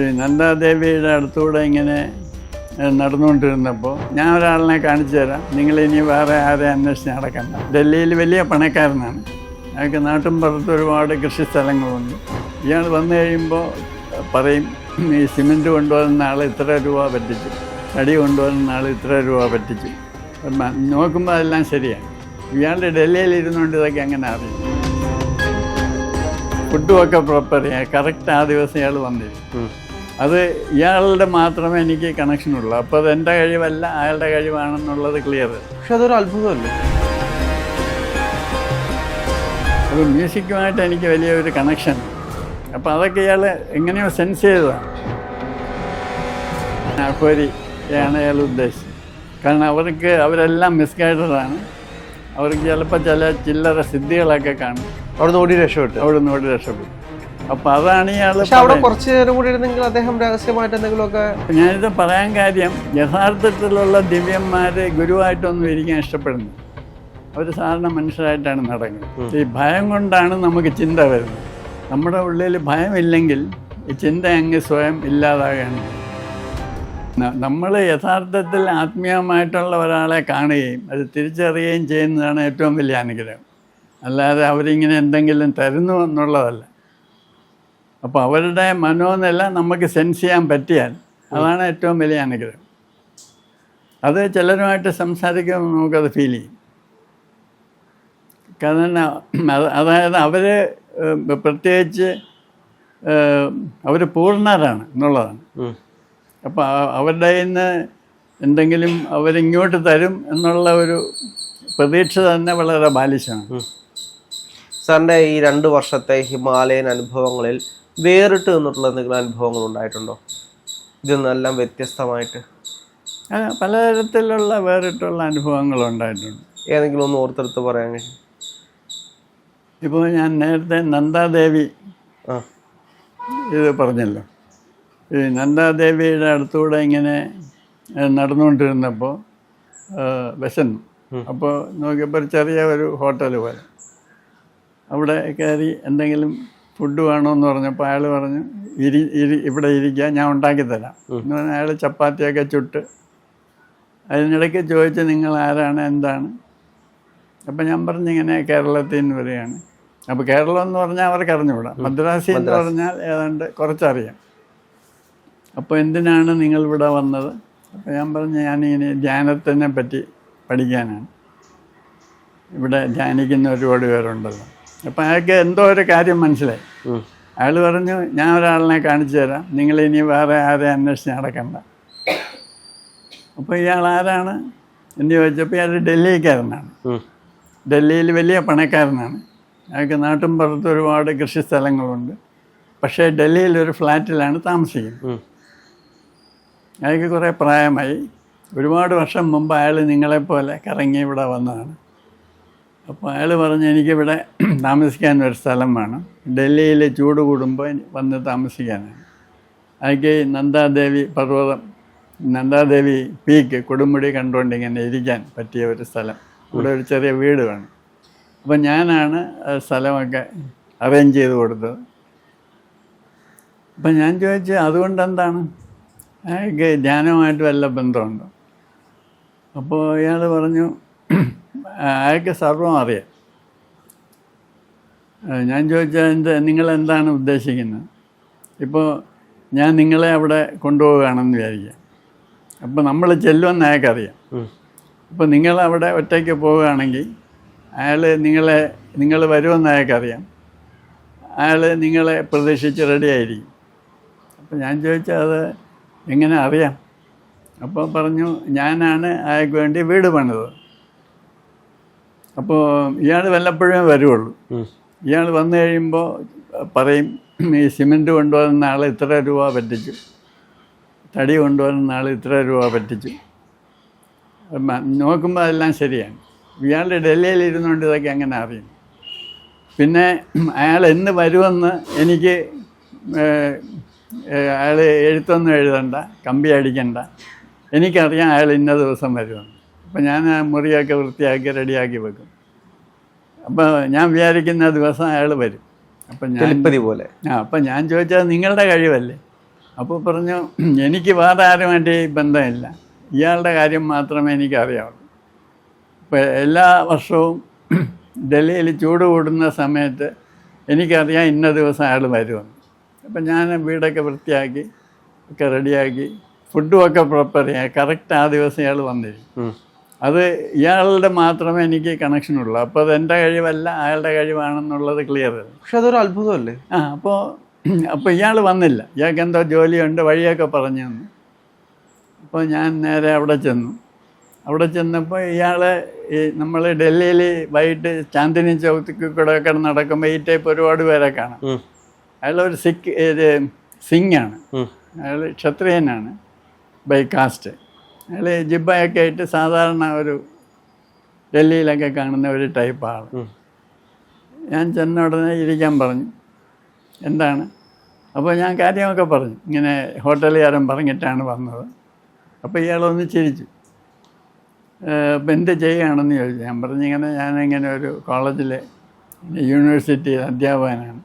ഈ നന്ദാദേവിയുടെ അടുത്തൂടെ ഇങ്ങനെ നടന്നുകൊണ്ടിരുന്നപ്പോൾ ഞാൻ ഒരാളിനെ കാണിച്ചു തരാം. നിങ്ങളിനി വേറെ ആരെ അന്വേഷിച്ച് നടക്കണ്ട. ഡൽഹിയിൽ വലിയ പണക്കാരനാണ്. അയാൾക്ക് നാട്ടും പുറത്ത് ഒരുപാട് കൃഷി സ്ഥലങ്ങളുണ്ട്. ഇയാൾ വന്നു കഴിയുമ്പോൾ പറയും ഈ സിമെന്റ് കൊണ്ടുവന്ന ആൾ ഇത്ര രൂപ പറ്റിച്ചു. തടി കൊണ്ടുവന്ന ആൾ ഇത്ര രൂപ പറ്റിച്ചു. നോക്കുമ്പോൾ അതെല്ലാം ശരിയാണ്. ഇയാളുടെ ഡൽഹിയിൽ ഇരുന്നുകൊണ്ട് ഇതൊക്കെ അങ്ങനെ അറിയും? ഫുഡും ഒക്കെ ചെയ്യാം കറക്റ്റ് ആ ദിവസം ഇയാൾ വന്നിരുന്നു. അത് ഇയാളുടെ മാത്രമേ എനിക്ക് കണക്ഷനുള്ളൂ. അപ്പോൾ അത് എന്റെ കഴിവല്ല അയാളുടെ കഴിവാണെന്നുള്ളത് ക്ലിയർ പക്ഷെ അതൊരു അത്ഭുതമല്ലേ? ഒരു മ്യൂസിക്കുമായിട്ട് എനിക്ക് വലിയൊരു കണക്ഷൻ അപ്പോൾ അതൊക്കെ ഇയാൾ എങ്ങനെയോ സെൻസ് ചെയ്തതാണ് അക്വരിയാണ് അയാൾ ഉദ്ദേശിച്ചത്. കാരണം അവർക്ക് അവരെല്ലാം മിസ്ഗൈഡഡാണ് അവർക്ക് ചിലപ്പോൾ ചില ചില്ലറ സിദ്ധികളൊക്കെ കാണും. അവിടെ ഓടി രക്ഷപ്പെട്ടു. അവിടെ നിന്ന് ഓടി രക്ഷപ്പെടും അപ്പോൾ അതാണ് ഇയാൾ പക്ഷെ അവിടെ കുറച്ച് നേരം കൂടി ഇരുന്നെങ്കിൽ അദ്ദേഹം രഹസ്യമായിട്ട് എന്തെങ്കിലുമൊക്കെ ഞാനിത് പറയാൻ കാര്യം യഥാർത്ഥത്തിലുള്ള ദിവ്യന്മാരെ ഗുരുവായിട്ടൊന്നും ഇരിക്കാൻ ഇഷ്ടപ്പെടുന്നു. അവർ സാധാരണ മനുഷ്യരായിട്ടാണ് നടക്കുന്നത്. ഈ ഭയം കൊണ്ടാണ് നമുക്ക് ചിന്ത വരുന്നത്. നമ്മുടെ ഉള്ളിൽ ഭയമില്ലെങ്കിൽ ഈ ചിന്ത അങ്ങ് സ്വയം ഇല്ലാതാകാണ് നമ്മൾ യഥാർത്ഥത്തിൽ ആത്മീയമായിട്ടുള്ള ഒരാളെ കാണുകയും അത് തിരിച്ചറിയുകയും ചെയ്യുന്നതാണ് ഏറ്റവും വലിയ അനുഗ്രഹം. അല്ലാതെ അവരിങ്ങനെ എന്തെങ്കിലും തരുന്നു എന്നുള്ളതല്ല. അപ്പോൾ അവരുടെ മനോനില നമുക്ക് സെൻസ് ചെയ്യാൻ പറ്റിയാൽ അതാണ് ഏറ്റവും വലിയ അനുഗ്രഹം. അത് ചിലരുമായിട്ട് സംസാരിക്കുമ്പോൾ നമുക്കത് ഫീൽ ചെയ്യും. കാരണം അതായത് അവർ പ്രത്യേകിച്ച് അവർ പൂർണരാണ് എന്നുള്ളതാണ്. അപ്പോൾ അവരുടെ നിന്ന് എന്തെങ്കിലും അവരിങ്ങോട്ട് തരും എന്നുള്ള ഒരു പ്രതീക്ഷ തന്നെ വളരെ ബാലിശമാണ്. സാറിന്റെ ഈ രണ്ട് വർഷത്തെ ഹിമാലയൻ അനുഭവങ്ങളിൽ വേറിട്ട് നിന്നിട്ടുള്ള എന്തെങ്കിലും അനുഭവങ്ങൾ ഉണ്ടായിട്ടുണ്ടോ? ഇതിൽ നിന്നെല്ലാം വ്യത്യസ്തമായിട്ട് പലതരത്തിലുള്ള വേറിട്ടുള്ള അനുഭവങ്ങൾ ഉണ്ടായിട്ടുണ്ട് ഏതെങ്കിലും ഒന്ന് ഓർത്തെടുത്ത് പറയാൻ കഴിയും ഇപ്പോൾ ഞാൻ നേരത്തെ നന്ദാദേവി ഇത് പറഞ്ഞല്ലോ. ഈ നന്ദാദേവിയുടെ അടുത്തൂടെ ഇങ്ങനെ നടന്നുകൊണ്ടിരുന്നപ്പോൾ വിശന്നു. അപ്പോൾ നോക്കിയപ്പോൾ ചെറിയ ഒരു ഹോട്ടൽ പോലെ. അവിടെ കയറി എന്തെങ്കിലും ഫുഡ് വേണമെന്ന് പറഞ്ഞപ്പോൾ അയാൾ പറഞ്ഞു ഇരി ഇരി ഇവിടെ ഇരിക്കുക ഞാൻ ഉണ്ടാക്കി തരാം. എന്ന് പറഞ്ഞാൽ അയാൾ ചപ്പാത്തിയൊക്കെ ചുട്ട് അതിനിടയ്ക്ക് ചോദിച്ച് നിങ്ങൾ ആരാണ്? എന്താണ്? അപ്പം ഞാൻ പറഞ്ഞു ഇങ്ങനെ കേരളത്തിൽ നിന്ന് വരികയാണ് അപ്പോൾ കേരളം എന്ന് പറഞ്ഞാൽ അവർക്ക് അറിഞ്ഞുകൂടാ. മദ്രാസി എന്ന് പറഞ്ഞാൽ ഏതാണ്ട് കുറച്ചറിയാം. അപ്പോൾ എന്തിനാണ് നിങ്ങൾ ഇവിടെ വന്നത്? അപ്പോൾ ഞാൻ പറഞ്ഞു ഞാനിങ്ങനെ ധ്യാനത്തിനെ പറ്റി പഠിക്കാനാണ്. ഇവിടെ ധ്യാനിക്കുന്ന ഒരുപാട് പേരുണ്ടല്ലോ. അപ്പോൾ അയാൾക്ക് എന്തോ ഒരു കാര്യം മനസ്സിലായി. അയാൾ പറഞ്ഞു ഞാൻ ഒരാളിനെ കാണിച്ചു തരാം. നിങ്ങൾ ഇനി വേറെ ആരെ അന്വേഷിച്ച് നടക്കണ്ട. അപ്പോൾ ഇയാൾ ആരാണ്? എന്ന് ചോദിച്ചപ്പോൾ ഇയാൾ ഡൽഹിക്കാരനാണ്. ഡൽഹിയിൽ വലിയ പണക്കാരനാണ്. അയാൾക്ക് നാട്ടും പുറത്ത് ഒരുപാട് കൃഷി സ്ഥലങ്ങളുണ്ട് പക്ഷേ ഡൽഹിയിൽ ഒരു ഫ്ലാറ്റിലാണ് താമസിക്കുന്നത്. അയാൾക്ക് കുറേ പ്രായമായി. ഒരുപാട് വർഷം മുമ്പ് അയാൾ നിങ്ങളെപ്പോലെ കറങ്ങി ഇവിടെ വന്നതാണ്. അപ്പോൾ അയാൾ പറഞ്ഞു എനിക്കിവിടെ താമസിക്കാൻ ഒരു സ്ഥലം വേണം. ഡൽഹിയിൽ ചൂട് കൂടുമ്പോൾ വന്ന് താമസിക്കാനാണ്. അയാൾക്ക് നന്ദാദേവി പർവതം നന്ദാദേവി പീക്ക് കൊടുമുടി കണ്ടുകൊണ്ട് ഇങ്ങനെ ഇരിക്കാൻ പറ്റിയ ഒരു സ്ഥലം. ഇവിടെ ഒരു ചെറിയ വീട് വേണം. അപ്പം ഞാനാണ് സ്ഥലമൊക്കെ അറേഞ്ച് ചെയ്ത് കൊടുത്തത്. അപ്പം ഞാൻ ചോദിച്ചു അതുകൊണ്ട് എന്താണ് അയാൾക്ക് ധ്യാനവുമായിട്ട് വല്ല ബന്ധമുണ്ടോ. അപ്പോൾ ഇയാൾ പറഞ്ഞു അയാൾക്ക് സർവം അറിയാം? ഞാൻ ചോദിച്ചാൽ എന്ത് നിങ്ങളെന്താണ് ഉദ്ദേശിക്കുന്നത്? ഇപ്പോൾ ഞാൻ നിങ്ങളെ അവിടെ കൊണ്ടുപോവുകയാണെന്ന് വിചാരിക്കാം. അപ്പോൾ നമ്മൾ ചെല്ലുമെന്ന് അയാൾക്കറിയാം. അപ്പോൾ നിങ്ങൾ അവിടെ ഒറ്റയ്ക്ക് പോവുകയാണെങ്കിൽ അയാൾ നിങ്ങളെ നിങ്ങൾ വരുമെന്ന് അയാൾക്കറിയാം. അയാൾ നിങ്ങളെ പ്രതീക്ഷിച്ച് റെഡി ആയിരിക്കും. അപ്പോൾ ഞാൻ ചോദിച്ചാൽ അത് എങ്ങനെ അറിയാം? അപ്പോൾ പറഞ്ഞു ഞാനാണ് അയാൾക്ക് വേണ്ടി വീട് പണിതത്. അപ്പോൾ ഇയാൾ വല്ലപ്പോഴേ വരുള്ളൂ ഇയാൾ വന്നു കഴിയുമ്പോൾ പറയും ഈ സിമെന്റ് കൊണ്ടുവന്ന ആൾ ഇത്ര രൂപ പറ്റിച്ചു. തടി കൊണ്ടുവന്ന ആൾ ഇത്ര രൂപ പറ്റിച്ചു. നോക്കുമ്പോൾ അതെല്ലാം ശരിയാണ്. ഇയാളുടെ ഡൽഹിയിൽ ഇരുന്നുകൊണ്ട് ഇതൊക്കെ അങ്ങനെ അറിയും? പിന്നെ അയാൾ എന്ന് വരുമെന്ന് എനിക്ക് അയാൾ എഴുത്തൊന്നും എഴുതണ്ട കമ്പി അടിക്കണ്ട. എനിക്കറിയാം അയാൾ ഇന്ന ദിവസം വരുമെന്ന്. അപ്പം ഞാൻ ആ മുറിയൊക്കെ വൃത്തിയാക്കി റെഡിയാക്കി വെക്കും. അപ്പോൾ ഞാൻ വിചാരിക്കുന്ന ദിവസം അയാൾ വരും. അപ്പം ഞാൻ പോലെ. ആ അപ്പം ഞാൻ ചോദിച്ചാൽ നിങ്ങളുടെ കഴിവല്ലേ? അപ്പോൾ പറഞ്ഞു എനിക്ക് വേറെ ആരുമായിട്ട് ബന്ധമില്ല. ഇയാളുടെ കാര്യം മാത്രമേ എനിക്കറിയാവൂ ഇപ്പോൾ എല്ലാ വർഷവും ഡൽഹിയിൽ ചൂട് കൂടുന്ന സമയത്ത് എനിക്കറിയാം ഇന്ന ദിവസം അയാൾ വരുമെന്ന്. അപ്പം ഞാൻ വീടൊക്കെ വൃത്തിയാക്കി ഒക്കെ റെഡിയാക്കി ഫുഡും ഒക്കെ പ്രിപ്പയർ ചെയ്യാം. കറക്റ്റ് ആ ദിവസം അയാൾ വന്നിരിക്കും. അത് ഇയാളുടെ മാത്രമേ എനിക്ക് കണക്ഷൻ ഉള്ളൂ അപ്പോൾ അത് എന്റെ കഴിവല്ല അയാളുടെ കഴിവാണെന്നുള്ളത് ക്ലിയർ പക്ഷെ അതൊരു അത്ഭുതമല്ലേ? ആ അപ്പോൾ അപ്പോൾ ഇയാൾ വന്നില്ല. ഇയാൾക്ക് എന്തോ ജോലിയുണ്ട് വഴിയൊക്കെ പറഞ്ഞു തന്നു അപ്പോൾ ഞാൻ നേരെ അവിടെ ചെന്നു. അവിടെ ചെന്നപ്പോൾ ഇയാൾ ഈ നമ്മൾ ഡൽഹിയിൽ വൈകിട്ട് ചാന്ദിനി ചൗത്തിക്ക് കൂടെ ഒക്കെ നടക്കുമ്പോൾ ഈ ടൈപ്പ് ഒരുപാട് പേരെ കാണാം. അയാൾ ഒരു സിഖ് ഇത് സിംഗ് ആണ് അയാൾ ക്ഷത്രിയനാണ്. By caste. അയാൾ ജിബയൊക്കെ ആയിട്ട് സാധാരണ ഒരു ഡൽഹിയിലൊക്കെ കാണുന്ന ഒരു ടൈപ്പാണ്. ഞാൻ ചെന്ന ഉടനെ ഇരിക്കാൻ പറഞ്ഞു. എന്താണ്? അപ്പോൾ ഞാൻ കാര്യമൊക്കെ പറഞ്ഞു. ഇങ്ങനെ ഹോട്ടലുകാരൻ പറഞ്ഞിട്ടാണ് വന്നത്. അപ്പോൾ ഇയാളൊന്ന് ചിരിച്ചു. അപ്പം എന്ത് ചെയ്യുകയാണെന്ന് ചോദിച്ചു. ഞാൻ പറഞ്ഞു ഇങ്ങനെ ഞാനിങ്ങനെ ഒരു കോളേജിലെ യൂണിവേഴ്സിറ്റി അധ്യാപകനാണ്.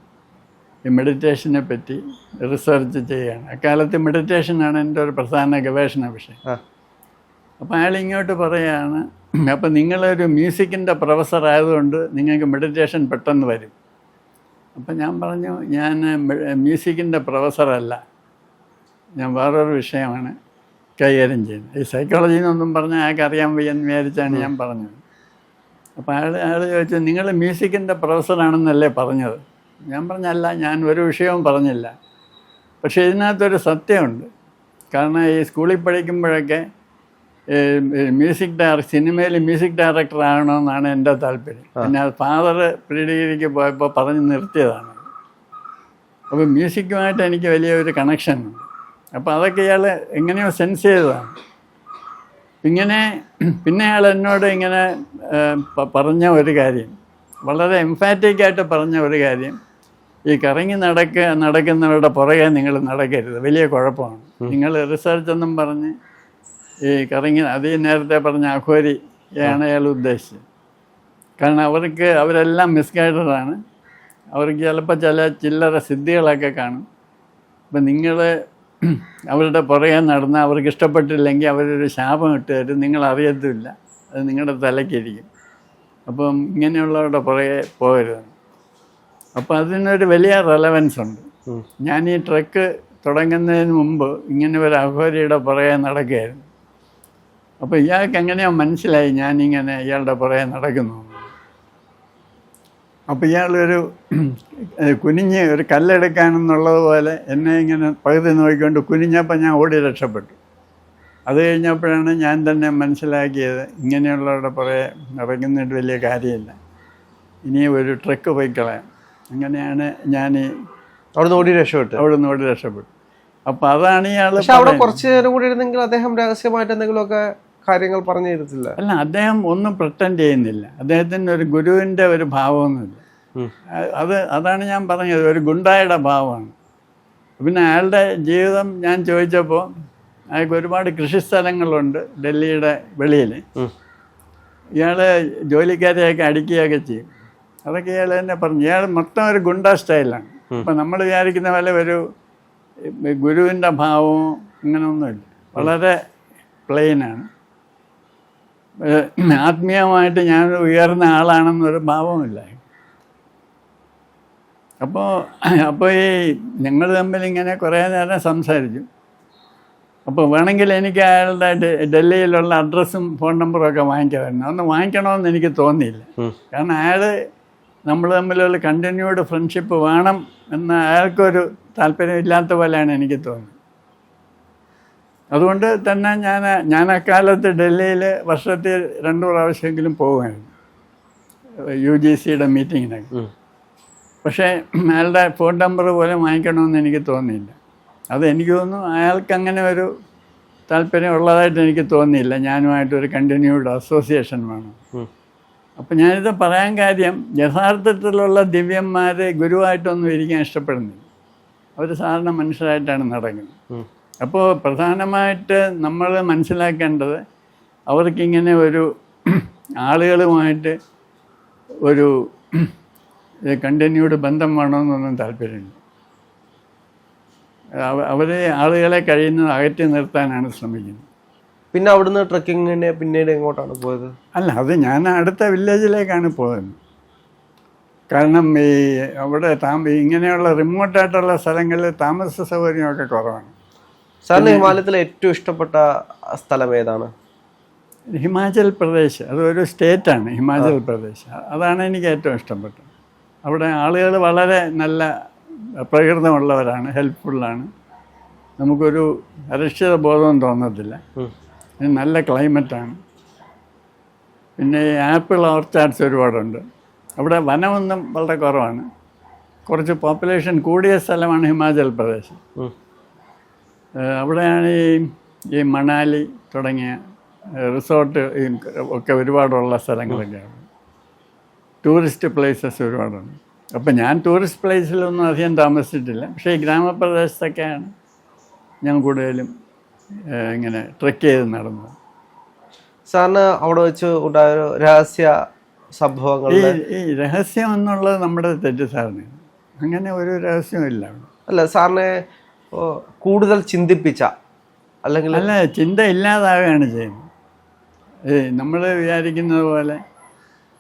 ഈ മെഡിറ്റേഷനെ പറ്റി റിസർച്ച് ചെയ്യുകയാണ്. അക്കാലത്ത് മെഡിറ്റേഷനാണ് എന്റെ ഒരു പ്രധാന ഗവേഷണ വിഷയം. അപ്പോൾ അയാൾ ഇങ്ങോട്ട് പറയുകയാണ് അപ്പം നിങ്ങളൊരു മ്യൂസിക്കിന്റെ പ്രൊഫസർ ആയതുകൊണ്ട് നിങ്ങൾക്ക് മെഡിറ്റേഷൻ പെട്ടെന്ന് വരും. അപ്പം ഞാൻ പറഞ്ഞു ഞാൻ മ്യൂസിക്കിന്റെ പ്രൊഫസറല്ല. ഞാൻ വേറൊരു വിഷയമാണ് കൈകാര്യം ചെയ്യുന്നത്. ഈ സൈക്കോളജി എന്നൊന്നും പറഞ്ഞാൽ അയാൾക്ക് അറിയാൻ വയ്യെന്ന് വിചാരിച്ചാണ് ഞാൻ പറഞ്ഞത്. അപ്പോൾ അയാൾ അയാൾ ചോദിച്ചു നിങ്ങൾ മ്യൂസിക്കിന്റെ പ്രൊഫസറാണെന്നല്ലേ പറഞ്ഞത്? ഞാൻ പറഞ്ഞല്ല ഞാൻ ഒരു വിഷയവും പറഞ്ഞില്ല. പക്ഷേ ഇതിനകത്തൊരു സത്യമുണ്ട്. കാരണം ഈ സ്കൂളിൽ പഠിക്കുമ്പോഴൊക്കെ മ്യൂസിക് ഡയറക്ടർ സിനിമയിൽ മ്യൂസിക് ഡയറക്ടർ ആകണമെന്നാണ് എന്റെ താല്പര്യം. പിന്നെ ഫാദർ പ്രീ ഡിഗ്രിക്ക് പോയപ്പോൾ പറഞ്ഞ് നിർത്തിയതാണ്. അപ്പോൾ മ്യൂസിക്കുമായിട്ട് എനിക്ക് വലിയൊരു കണക്ഷൻ ഉണ്ട്. അപ്പോൾ അതൊക്കെ ഇയാൾ എങ്ങനെയോ സെൻസ് ചെയ്തതാണ്. ഇങ്ങനെ പിന്നെ അയാൾ എന്നോട് ഇങ്ങനെ പറഞ്ഞ ഒരു കാര്യം വളരെ എംഫാറ്റിക് ആയിട്ട് പറഞ്ഞ ഒരു കാര്യം ഈ കറങ്ങി നടക്ക നടക്കുന്നവരുടെ പുറകെ നിങ്ങൾ നടക്കരുത്. വലിയ കുഴപ്പമാണ്. നിങ്ങൾ റിസർച്ച് എന്നും പറഞ്ഞ് ഈ കറങ്ങി അത് നേരത്തെ പറഞ്ഞ അഖോരിയാണ് അയാൾ ഉദ്ദേശിച്ചത്. കാരണം അവർക്ക് അവരെല്ലാം മിസ്ഗൈഡഡാണ് അവർക്ക് ചിലപ്പോൾ ചില ചില്ലറ സിദ്ധികളൊക്കെ കാണും. അപ്പം നിങ്ങൾ അവരുടെ പുറകെ നടന്ന് അവർക്ക് ഇഷ്ടപ്പെട്ടില്ലെങ്കിൽ അവരൊരു ശാപം ഇട്ട് തരും. നിങ്ങൾ അറിയത്തുമില്ല. അത് നിങ്ങളുടെ തലയ്ക്കിരിക്കും. അപ്പം ഇങ്ങനെയുള്ളവരുടെ പുറകെ പോകരുത്. അപ്പം അതിനൊരു വലിയ റെലവൻസ് ഉണ്ട്. ഞാൻ ഈ ട്രക്ക് തുടങ്ങുന്നതിന് മുമ്പ് ഇങ്ങനെ ഒരു അഘോരിയുടെ പുറകെ നടക്കുകയായിരുന്നു. അപ്പോൾ ഇയാൾക്ക് എങ്ങനെയാ മനസ്സിലായി ഞാനിങ്ങനെ ഇയാളുടെ പുറകെ നടക്കുന്നു? അപ്പോൾ ഇയാളൊരു ഒരു കുനിഞ്ഞ് ഒരു കല്ലെടുക്കാനെന്നുള്ളത് പോലെ എന്നെ ഇങ്ങനെ പകുതി നോക്കിക്കൊണ്ട് കുനിഞ്ഞപ്പോൾ ഞാൻ ഓടി രക്ഷപ്പെട്ടു. അത് കഴിഞ്ഞപ്പോഴാണ് ഞാൻ തന്നെ മനസ്സിലാക്കിയത് ഇങ്ങനെയുള്ളവരുടെ പുറകെ നടക്കുന്നിട്ട് വലിയ കാര്യമില്ല. ഇനി ഒരു ട്രക്ക് പോയി കളയാം. അങ്ങനെയാണ് ഞാൻ അവിടെ നിന്ന് ഓടി രക്ഷപ്പെട്ടു. അവിടെ നിന്ന് ഓടി രക്ഷപ്പെട്ടു. അപ്പോൾ അതാണ് ഇയാൾ പക്ഷേ അവിടെ കുറച്ച് നേരം കൂടി ഇരുന്നെങ്കിൽ അദ്ദേഹം രഹസ്യമായിട്ട് എന്തെങ്കിലുമൊക്കെ കാര്യങ്ങൾ പറഞ്ഞു തരത്തില്ല. അല്ല അദ്ദേഹം ഒന്നും പ്രട്ടൻഡ് ചെയ്യുന്നില്ല. അദ്ദേഹത്തിന് ഒരു ഗുരുവിന്റെ ഒരു ഭാവമൊന്നുമില്ല. അത് അതാണ് ഞാൻ പറഞ്ഞത്. ഒരു ഗുണ്ടായുടെ ഭാവമാണ്. പിന്നെ അയാളുടെ ജീവിതം ഞാൻ ചോദിച്ചപ്പോൾ അയാൾക്ക് ഒരുപാട് കൃഷിസ്ഥലങ്ങളുണ്ട് ഡൽഹിയുടെ വെളിയിൽ. ഇയാൾ ജോലിക്കാരെയൊക്കെ അടിക്കുകയൊക്കെ ചെയ്യും. അതൊക്കെ ഇയാൾ തന്നെ പറഞ്ഞു. ഇയാൾ മൊത്തം ഒരു ഗുണ്ട സ്റ്റൈലാണ്. അപ്പം നമ്മൾ വിചാരിക്കുന്ന പോലെ ഒരു ഗുരുവിന്റെ ഭാവവും അങ്ങനെയൊന്നുമില്ല വളരെ പ്ലെയിനാണ് ആത്മീയമായിട്ട് ഞാൻ ഉയർന്ന ആളാണെന്നൊരു ഭാവമില്ല അപ്പോൾ അപ്പോൾ ഈ ഞങ്ങൾ തമ്മിൽ ഇങ്ങനെ കുറേ നേരം സംസാരിച്ചു. അപ്പോൾ വേണമെങ്കിൽ എനിക്ക് അയാളുടെ ഡൽഹിയിലുള്ള അഡ്രസ്സും ഫോൺ നമ്പറും ഒക്കെ വാങ്ങിക്കാമായിരുന്നു. അതൊന്ന് വാങ്ങിക്കണമെന്ന് എനിക്ക് തോന്നിയില്ല. കാരണം അയാൾ നമ്മൾ തമ്മിലുള്ള കണ്ടിന്യൂഡ് ഫ്രണ്ട്ഷിപ്പ് വേണം എന്ന് അയാൾക്കൊരു താല്പര്യമില്ലാത്ത പോലെയാണ് എനിക്ക് തോന്നുന്നത് അതുകൊണ്ട് തന്നെ ഞാൻ ഞാൻ അക്കാലത്ത് ഡൽഹിയിൽ വർഷത്തിൽ രണ്ടു പ്രാവശ്യമെങ്കിലും പോകുമായിരുന്നു യു ജി സിയുടെ മീറ്റിങ്ങിനൊക്കെ പക്ഷേ അയാളുടെ ഫോൺ നമ്പർ പോലെ വാങ്ങിക്കണമെന്ന് എനിക്ക് തോന്നിയില്ല. അത് എനിക്ക് തോന്നുന്നു അയാൾക്ക് അങ്ങനെ ഒരു താല്പര്യം ഉള്ളതായിട്ട് എനിക്ക് തോന്നിയില്ല. ഞാനുമായിട്ടൊരു കണ്ടിന്യൂഡ് അസോസിയേഷൻ വേണം. അപ്പം ഞാനിത് പറയാൻ കാര്യം യഥാർത്ഥത്തിലുള്ള ദിവ്യന്മാരെ ഗുരുവായിട്ടൊന്നും ഇരിക്കാൻ ഇഷ്ടപ്പെടുന്നില്ല. അവർ സാധാരണ മനുഷ്യരായിട്ടാണ് നടക്കുന്നത്. അപ്പോൾ പ്രധാനമായിട്ട് നമ്മൾ മനസ്സിലാക്കേണ്ടത് അവർക്കിങ്ങനെ ഒരു ആളുകളുമായിട്ട് ഒരു കണ്ടിന്യൂഡ് ബന്ധം വേണമെന്നൊന്നും താല്പര്യമില്ല. അവർ ആളുകളെ കഴിയുന്നത് അകറ്റി നിർത്താനാണ് ശ്രമിക്കുന്നത്. പിന്നെ അവിടുന്ന് ട്രക്കിങ്ങിന് പിന്നീട് എങ്ങോട്ടാണ് പോയത്? അല്ല അത് ഞാൻ അടുത്ത വില്ലേജിലേക്കാണ് പോയത്. കാരണം ഈ അവിടെ താമ ഇങ്ങനെയുള്ള റിമോട്ടായിട്ടുള്ള സ്ഥലങ്ങളിൽ താമസ സൗകര്യമൊക്കെ കുറവാണ്. സാറിന് ഹിമാലയത്തിലെ ഏറ്റവും ഇഷ്ടപ്പെട്ട സ്ഥലം ഏതാണ്? ഹിമാചൽ പ്രദേശ്. അതൊരു സ്റ്റേറ്റാണ് ഹിമാചൽ പ്രദേശ്. അതാണ് എനിക്ക് ഏറ്റവും ഇഷ്ടപ്പെട്ടത്. അവിടെ ആളുകൾ വളരെ നല്ല പ്രകൃതമുള്ളവരാണ് ഹെൽപ്ഫുള്ളാണ് നമുക്കൊരു അരക്ഷിത ബോധം തോന്നത്തില്ല. നല്ല ക്ലൈമറ്റാണ് പിന്നെ ആപ്പിൾ ഓർച്ചാർഡ്സ് ഒരുപാടുണ്ട്. അവിടെ വനമൊന്നും വളരെ കുറവാണ്. കുറച്ച് പോപ്പുലേഷൻ കൂടിയ സ്ഥലമാണ് ഹിമാചൽ പ്രദേശ്. അവിടെയാണ് ഈ ഈ മണാലി തുടങ്ങിയ റിസോർട്ട് ഒക്കെ ഒരുപാടുള്ള സ്ഥലങ്ങളൊക്കെയാണ്. ടൂറിസ്റ്റ് പ്ലേസസ് ഒരുപാടുണ്ട്. അപ്പം ഞാൻ ടൂറിസ്റ്റ് പ്ലേസിലൊന്നും അധികം താമസിച്ചിട്ടില്ല. പക്ഷേ ഈ ഗ്രാമപ്രദേശത്തൊക്കെയാണ് ഞാൻ കൂടുതലും ഇങ്ങനെ ട്രെക്ക് ചെയ്ത് നടന്നത്. സാറിന് അവിടെ വെച്ച് ഉണ്ടായ രഹസ്യ സംഭവങ്ങൾ ഈ രഹസ്യം എന്നുള്ളത് നമ്മുടെ തെറ്റ് തെറ്റിദ്ധാരണയാണ് അങ്ങനെ ഒരു രഹസ്യമില്ല അല്ല സാറിനെ കൂടുതൽ ചിന്തിപ്പിച്ച അല്ലെങ്കിൽ അല്ല ചിന്ത ഇല്ലാതാവുകയാണ് ചെയ്യുന്നത്. ഈ നമ്മൾ വിചാരിക്കുന്നത് പോലെ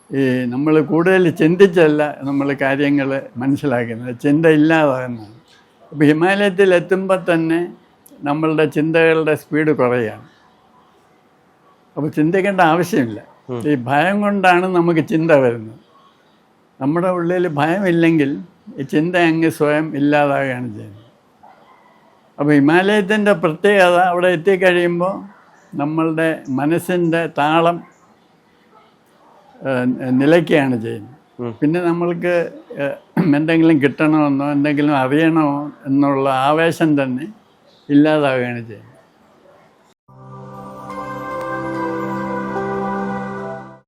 ഈ നമ്മൾ കൂടുതൽ ചിന്തിച്ചല്ല നമ്മൾ കാര്യങ്ങൾ മനസ്സിലാക്കുന്നത്. ചിന്ത ഇല്ലാതാകുന്നത് അപ്പോൾ ഹിമാലയത്തിൽ എത്തുമ്പോൾ തന്നെ നമ്മളുടെ ചിന്തകളുടെ സ്പീഡ് കുറയുകയാണ് അപ്പോൾ ചിന്തിക്കേണ്ട ആവശ്യമില്ല. ഈ ഭയം കൊണ്ടാണ് നമുക്ക് ചിന്ത വരുന്നത്. നമ്മുടെ ഉള്ളിൽ ഭയമില്ലെങ്കിൽ ഈ ചിന്ത അങ്ങ് സ്വയം ഇല്ലാതാകുകയാണ് ചെയ്യുന്നത്. അപ്പോൾ ഹിമാലയത്തിന്റെ പ്രത്യേകത അവിടെ എത്തിക്കഴിയുമ്പോൾ നമ്മളുടെ മനസ്സിന്റെ താളം നിലയ്ക്കുകയാണ് ചെയ്യുന്നത്. പിന്നെ നമ്മൾക്ക് എന്തെങ്കിലും കിട്ടണമെന്നോ എന്തെങ്കിലും അറിയണമോ എന്നുള്ള ആവേശം തന്നെ ഇല്ലാതാവുകയാണ് ചെയ്യുന്നത്.